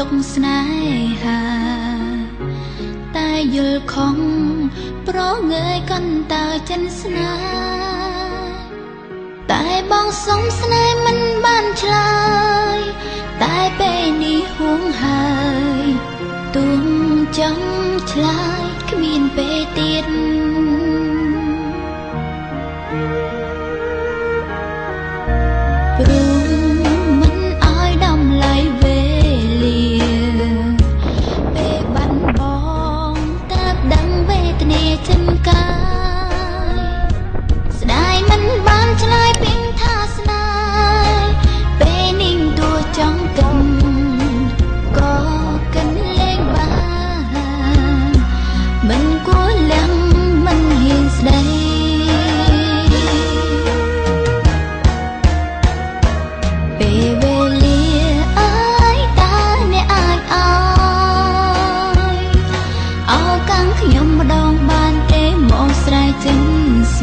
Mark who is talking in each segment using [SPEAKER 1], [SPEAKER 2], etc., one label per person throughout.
[SPEAKER 1] ចិនធ្លាប់ទុកស្នេហា តែយល់ខំប្រងើយកន្តើចិនស្នេហ៍តែបងសុំស្នេហ៍មិនបានឆ្លើយតែពេលនេះហួងហើយទុំចង់ឆ្លើយគ្មានពេលទៀត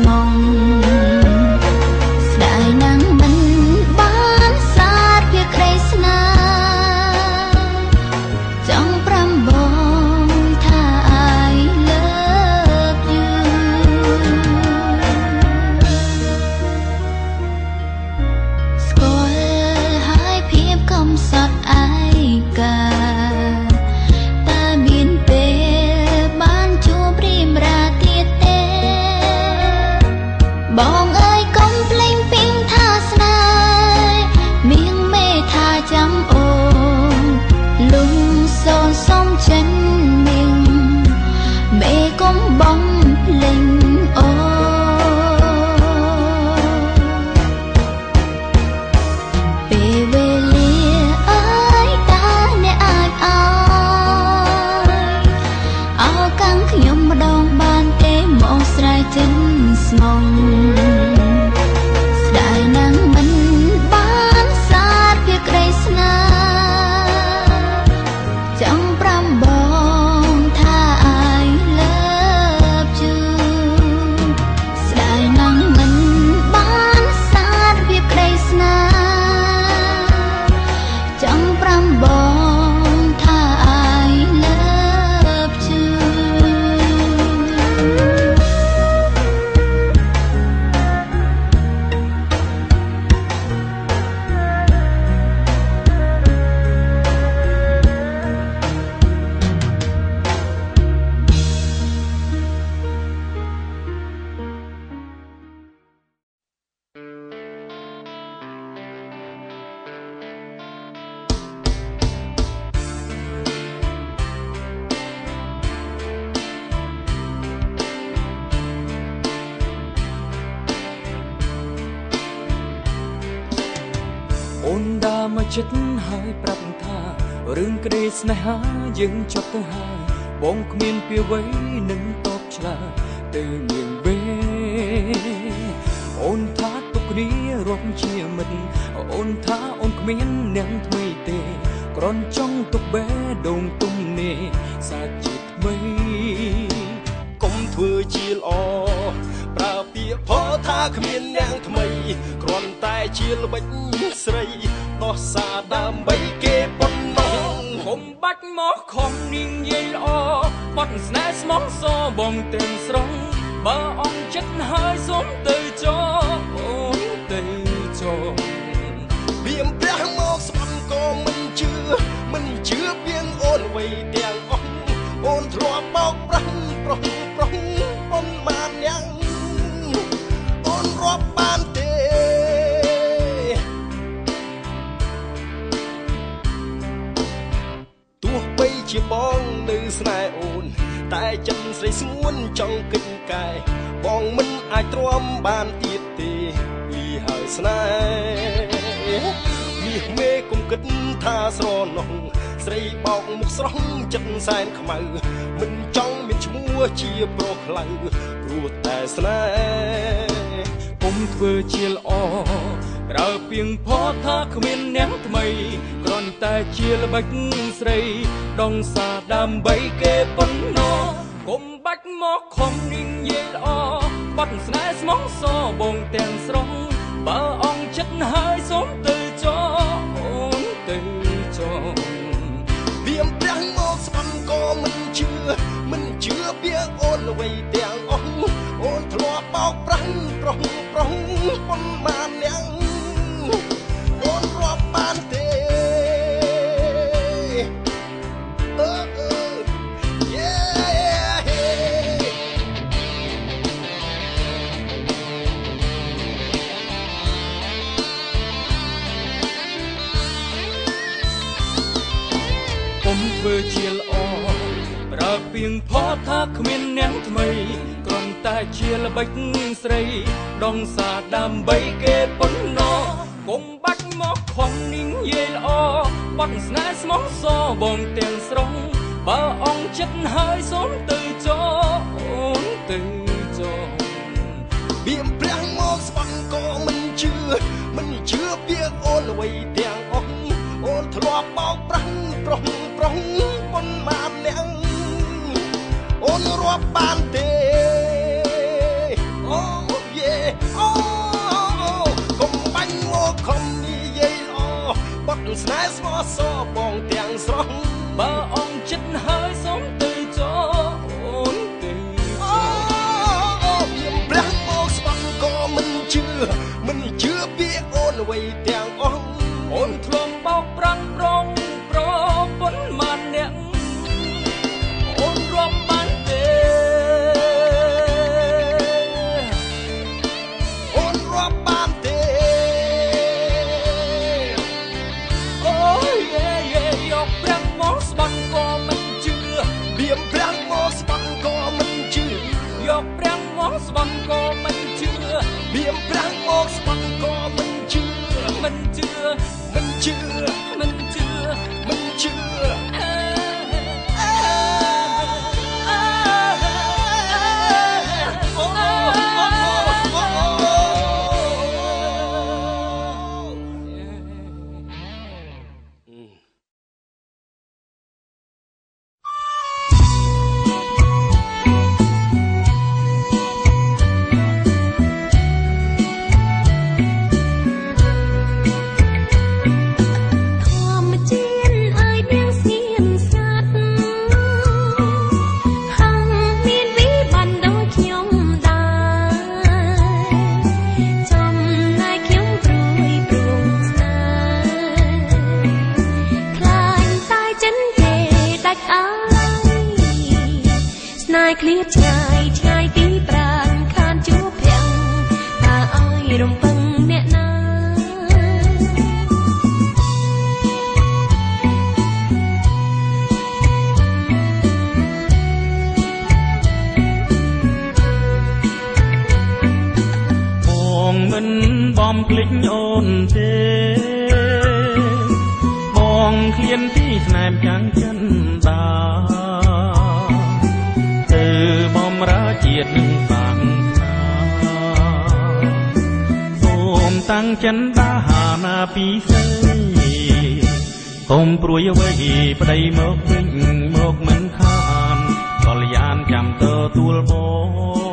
[SPEAKER 1] ញ ចិត្តហើយប្រាប់ថារឿងក្តីស្នេហាយើង
[SPEAKER 2] ចប់ទៅហើយបងគ្មានពីអ្វីនឹងតបឆ្លើយទៅមានវេអូនថាទុកគ្នារាប់ជាមិត្តអូនថាអូនគ្មានអ្នកថ្មីទេក្រនចង់ទុកបេះដូងទុំនេះសាជាថ្មី
[SPEAKER 3] កុំធ្វើជាល្អប្រើពាក្យផថាគ្មានអ្នកថ្មីគ្រាន់តែជាល្បិចស្រី ដោះសារដើម្បីគេប៉ុណ្ណោះ
[SPEAKER 2] កុំបាច់មកខំនាងយាយល្អបាត់ស្នេហ៍ស្មងសបងទាំងស្រុងបើអងចិត្តហើយសុំទៅចោអូនទៅចោ
[SPEAKER 3] វាមព្រះ ជាបងនៅស្នេហ៍អូន តែចិត្តស្រីស្ងួនចង់គិតកែបងមិនអាចទ្រាំបានទៀតទេពីហើយស្នេហ៍មាសមេគុំគិតថាស្រណោះស្រីបោកមុខស្រស់ចិត្តសែនខ្មៅ មិនចង់មានឈ្មោះជាប្រុសខ្លៅព្រោះតែស្នេហ៍
[SPEAKER 2] កុំធ្វើជាល្អ ក្រៅពីងផថាគ្មានអ្នកថ្មីគ្រាន់តែជាល្បិចស្រី ដងសាដើម្បីគេប៉ុណ្ណោះកុំបាច់មកខំនិយាយល្អបាត់ស្នេហ៍ស្មោះសបងទាំងស្រុងបើអងចិត្តហើយសូមទៅចោអូនទៅចោ
[SPEAKER 3] ពីអំប្រាំងមកស្បំក៏មិនជឿមិនជឿពីអូនអ្វីទាំងអស់អូនធ្លាប់បោកប្រាស់ប្រុសប្រុសប៉ុន្មានអ្នក
[SPEAKER 2] ពុំធ្វើជាល្អប្រើពីងផថាគ្មានអ្នកថ្មីគ្រាន់តែជាល្បិចស្រី ដងសាដើម្បីគេប៉ុណ្ណោះគុំបាច់មកខំនាងយាយល្អបាត់ស្នេហ៍ស្មោះសបងទាំងស្រុងបើអងចិត្តហើយសូមទៅចោអូនទៅចោ
[SPEAKER 3] បៀមព្រះមកស្បង់ក៏មិនជឿមិនជឿពាក្យអូនអ្វីទាំងអស់អូនធ្លាប់បោកប្រាស់ ប្រុសប្រុសប៉ុន្មានអ្នកអូនរាប់បានទេអូយេអូកុំបាញ់មកខំនិយាយល្អបាត់ស្នេហ៍ស្មោះសរបងទាំ
[SPEAKER 2] មិ
[SPEAKER 3] រំពឹងអ្ន
[SPEAKER 2] ក
[SPEAKER 1] ណាបង
[SPEAKER 4] មិនបំភ្លេចអូនទេ បងឃ្លានទីស្នេហ៍ចាំងចិ សូមតាំងចិនដាហាណាពីសេកុំព្រួយអ្វីប្តីមកវិញមកមិនខានកលយានចាំទទួលបង